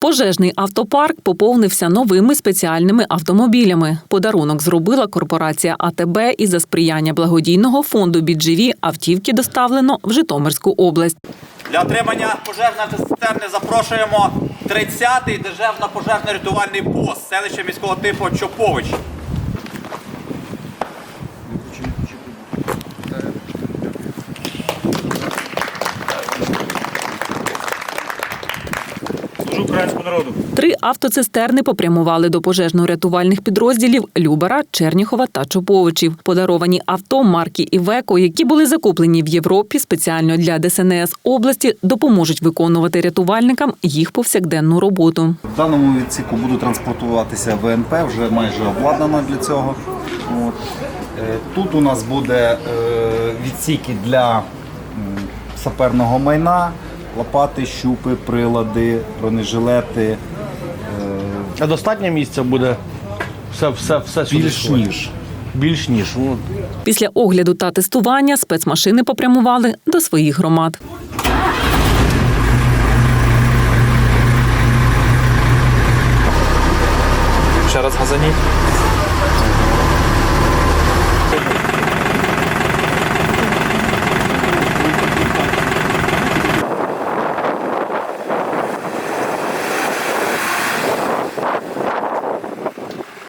Пожежний автопарк поповнився новими спеціальними автомобілями. Подарунок зробила корпорація АТБ і за сприяння благодійного фонду «Бідживі» автівки доставлено в Житомирську область. Для отримання пожежної цистерни запрошуємо 30-й державно-пожежно-рятувальний пост селища міського типу Чопович. Служу українському народу. Три автоцистерни попрямували до пожежно-рятувальних підрозділів Любара, Черніхова та Чоповичів. Подаровані авто марки Івеко, які були закуплені в Європі спеціально для ДСНС області, допоможуть виконувати рятувальникам їх повсякденну роботу. В даному відсіку буде транспортуватися ВНП, вже майже обладнано для цього. От. Е, Тут у нас буде е, відсіки для саперного майна, лопати, щупи, прилади, бронежилети. е, А достатньо місця буде все, все, все сюди Більш сховати? ніж. Більш ніж. Ну, Після огляду та тестування спецмашини попрямували до своїх громад. Ще раз газаніть.